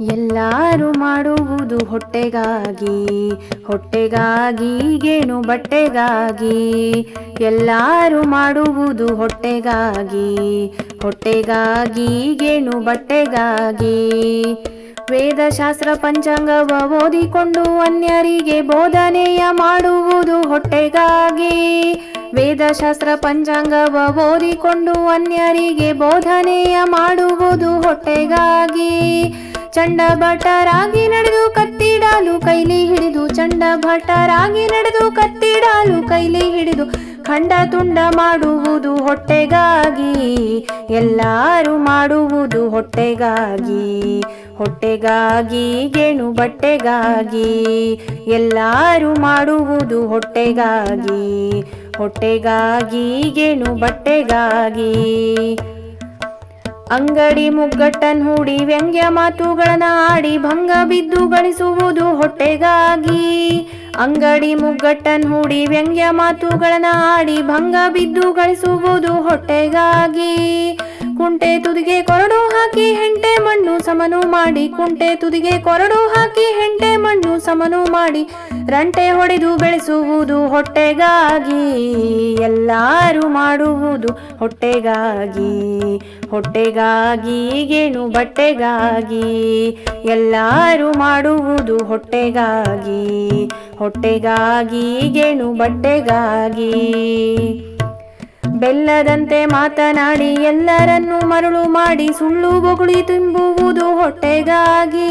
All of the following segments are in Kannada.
ಎಲ್ಲರೂ ಮಾಡುವುದು ಹೊಟ್ಟೆಗಾಗಿ ಹೊಟ್ಟೆಗಾಗಿ ಗೇಣು ಬಟ್ಟೆಗಾಗಿ? ಎಲ್ಲರೂ ಮಾಡುವುದು ಹೊಟ್ಟೆಗಾಗಿ ಹೊಟ್ಟೆಗಾಗಿ ಗೇಣು ಬಟ್ಟೆಗಾಗಿ? ವೇದಶಾಸ್ತ್ರ ಪಂಚಾಂಗವ ಓದಿಕೊಂಡು ಅನ್ಯರಿಗೆ ಬೋಧನೆಯ ಮಾಡುವುದು ಹೊಟ್ಟೆಗಾಗಿ. ವೇದಶಾಸ್ತ್ರ ಪಂಚಾಂಗವ ಓದಿಕೊಂಡು ಅನ್ಯರಿಗೆ ಬೋಧನೆಯ ಮಾಡುವುದು ಹೊಟ್ಟೆಗಾಗಿ. ಚಂಡ ಭಟರಾಗಿ ನಡೆದು ಕತ್ತಿಡಾಲು ಕೈಲಿ ಹಿಡಿದು, ಚಂಡ ಭಟರಾಗಿ ನಡೆದು ಕತ್ತಿಡಾಲು ಕೈಲಿ ಹಿಡಿದು, ಖಂಡ ತುಂಡ ಮಾಡುವುದು ಹೊಟ್ಟೆಗಾಗಿ, ಎಲ್ಲರೂ ಮಾಡುವುದು ಹೊಟ್ಟೆಗಾಗಿ ಹೊಟ್ಟೆಗಾಗಿ, ಗೆಣು ಬಟ್ಟೆಗಾಗಿ, ಎಲ್ಲರೂ ಮಾಡುವುದು ಹೊಟ್ಟೆಗಾಗಿ ಹೊಟ್ಟೆಗಾಗಿ, ಗೆಣು ಬಟ್ಟೆಗಾಗಿ. ಅಂಗಡಿ ಮುಗ್ಗಟ್ಟನ್ ಹೂಡಿ ವ್ಯಂಗ್ಯ ಮಾತುಗಳನ್ನ ಆಡಿ ಭಂಗ ಬಿದ್ದು ಗಳಿಸುವುದು ಹೊಟ್ಟೆಗಾಗಿ. ಅಂಗಡಿ ಮುಗ್ಗಟ್ಟನ್ ಹೂಡಿ ವ್ಯಂಗ್ಯ ಮಾತುಗಳನ್ನ ಆಡಿ ಭಂಗ ಬಿದ್ದು ಗಳಿಸುವುದು ಹೊಟ್ಟೆಗಾಗಿ. ಕುಂಟೆ ತುದಿಗೆ ಕೊರಡು ಹಾಕಿ ಹೆಂಟೆ ಮಣ್ಣು ಸಮನು ಮಾಡಿ ಕುಂಟೆ ತುದಿಗೆ ಕೊರಡು ಹಾಕಿ ಹೆಂಟೆ ಮಣ್ಣು ಸಮನು ಮಾಡಿ ರಂಟೆ ಹೊಡೆದು ಬೆಳೆಸುವುದು ಹೊಟ್ಟೆಗಾಗಿ, ಎಲ್ಲರೂ ಮಾಡುವುದು ಹೊಟ್ಟೆಗಾಗಿ ಹೊಟ್ಟೆಗಾಗಿ ಗೇಣು ಬಟ್ಟೆಗಾಗಿ, ಎಲ್ಲರೂ ಮಾಡುವುದು ಹೊಟ್ಟೆಗಾಗಿ ಹೊಟ್ಟೆಗಾಗಿ ಗೇಣು ಬಟ್ಟೆಗಾಗಿ. ಬೆಲ್ಲದಂತೆ ಮಾತನಾಡಿ ಎಲ್ಲರನ್ನೂ ಮರಳು ಮಾಡಿ ಸುಳ್ಳು ಬೊಗುಳಿ ತುಂಬುವುದು ಹೊಟ್ಟೆಗಾಗಿ.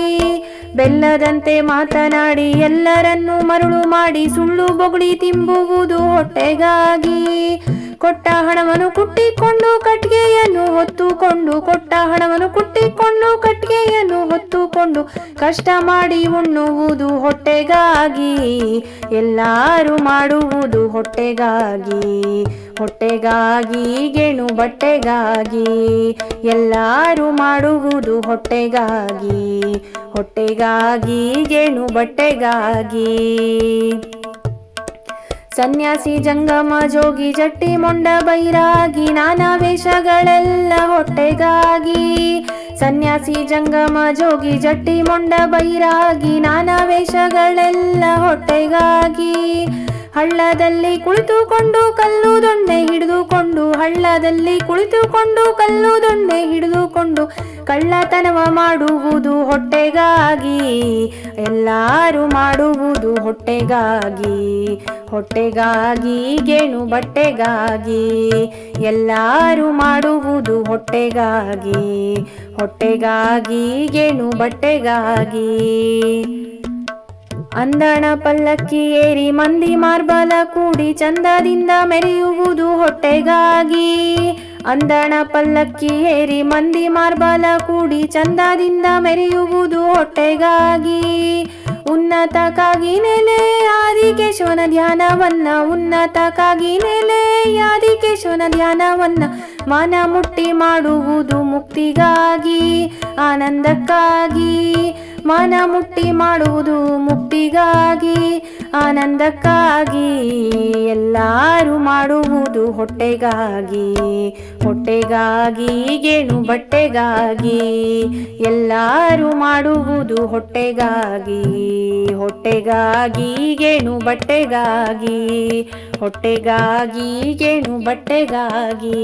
ಬೆಲ್ಲದಂತೆ ಮಾತನಾಡಿ ಎಲ್ಲರನ್ನೂ ಮರಳು ಮಾಡಿ ಸುಳ್ಳು ಬೊಗುಳಿ ತಿಂಬುವುದು ಹೊಟ್ಟೆಗಾಗಿ. ಕೊಟ್ಟ ಹಣವನ್ನು ಕುಟ್ಟಿಕೊಂಡು ಕಟ್ಟಿಗೆಯನ್ನು ಹೊತ್ತುಕೊಂಡು, ಕೊಟ್ಟ ಹಣವನ್ನು ಕುಟ್ಟಿಕೊಂಡು, ಕಟ್ಟಿಗೆಯನ್ನು ಹೊತ್ತುಕೊಂಡು, ಕಷ್ಟ ಮಾಡಿ ಉಣ್ಣುವುದು ಹೊಟ್ಟೆಗಾಗಿ, ಎಲ್ಲರೂ ಮಾಡುವುದು ಹೊಟ್ಟೆಗಾಗಿ ಹೊಟ್ಟೆಗಾಗಿ, ಗೆಣು ಬಟ್ಟೆಗಾಗಿ, ಎಲ್ಲರೂ ಮಾಡುವುದು ಹೊಟ್ಟೆಗಾಗಿ ಹೊಟ್ಟೆಗಾಗಿ, ಗೆಣು ಬಟ್ಟೆಗಾಗಿ. ಸನ್ಯಾಸಿ ಜಂಗಮ ಜೋಗಿ ಜಟ್ಟಿ ಮೊಂಡ ಬೈರಾಗಿ ನಾನಾ ವೇಷಗಳೆಲ್ಲ ಹೊಟ್ಟೆಗಾಗಿ. ಸನ್ಯಾಸಿ ಜಂಗಮ ಜೋಗಿ ಜಟ್ಟಿ ಮೊಂಡ ಬೈರಾಗಿ ನಾನಾ ವೇಷಗಳೆಲ್ಲ ಹೊಟ್ಟೆಗಾಗಿ. ಹಳ್ಳದಲ್ಲಿ ಕುಳಿತುಕೊಂಡು ಕಲ್ಲು ದೊಣ್ಣೆ ಹಿಡಿದುಕೊಂಡು, ಹಳ್ಳದಲ್ಲಿ ಕುಳಿತುಕೊಂಡು ಕಲ್ಲು ದೊಣ್ಣೆ ಹಿಡಿದುಕೊಂಡು, ಕಳ್ಳತನವ ಮಾಡುವುದು ಹೊಟ್ಟೆಗಾಗಿ, ಎಲ್ಲರೂ ಮಾಡುವುದು ಹೊಟ್ಟೆಗಾಗಿ ಹೊಟ್ಟೆಗಾಗಿ, ಗೇಣು ಬಟ್ಟೆಗಾಗಿ, ಎಲ್ಲರೂ ಮಾಡುವುದು ಹೊಟ್ಟೆಗಾಗಿ ಹೊಟ್ಟೆಗಾಗಿ, ಗೇಣು ಬಟ್ಟೆಗಾಗಿ. ಅಂದಣ ಪಲ್ಲಕ್ಕಿ ಏರಿ ಮಂದಿ ಮಾರ್ಬಲ ಕೂಡಿ ಚಂದದಿಂದ ಮೆರೆಯುವುದು ಹೊಟ್ಟೆಗಾಗಿ. ಅಂದಣ ಪಲ್ಲಕ್ಕಿ ಏರಿ ಮಂದಿ ಮಾರ್ಬಲ ಕೂಡಿ ಚಂದದಿಂದ ಮೆರೆಯುವುದು ಹೊಟ್ಟೆಗಾಗಿ. ಉನ್ನತಕ್ಕಾಗಿ ನೆಲೆ ಆದಿಕೇಶವನ ಧ್ಯಾನವನ್ನ, ಉನ್ನತಕ್ಕಾಗಿ ನೆಲೆ ಆದಿಕೇಶವನ ಧ್ಯಾನವನ್ನ ಮನ ಮುಟ್ಟಿ ಮಾಡುವುದು ಮುಕ್ತಿಗಾಗಿ, ಆನಂದಕ್ಕಾಗಿ. ಮನ ಮುಟ್ಟಿ ಮಾಡುವುದು ಮುಕ್ತಿಗಾಗಿ ಆನಂದಕ್ಕಾಗಿ ಎಲ್ಲರೂ ಮಾಡುವುದು ಹೊಟ್ಟೆಗಾಗಿ ಹೊಟ್ಟೆಗಾಗಿ ಗೇಣು ಬಟ್ಟೆಗಾಗಿ, ಎಲ್ಲರೂ ಮಾಡುವುದು ಹೊಟ್ಟೆಗಾಗಿ ಹೊಟ್ಟೆಗಾಗಿ ಗೇಣು ಬಟ್ಟೆಗಾಗಿ, ಹೊಟ್ಟೆಗಾಗಿ ಗೇಣು ಬಟ್ಟೆಗಾಗಿ.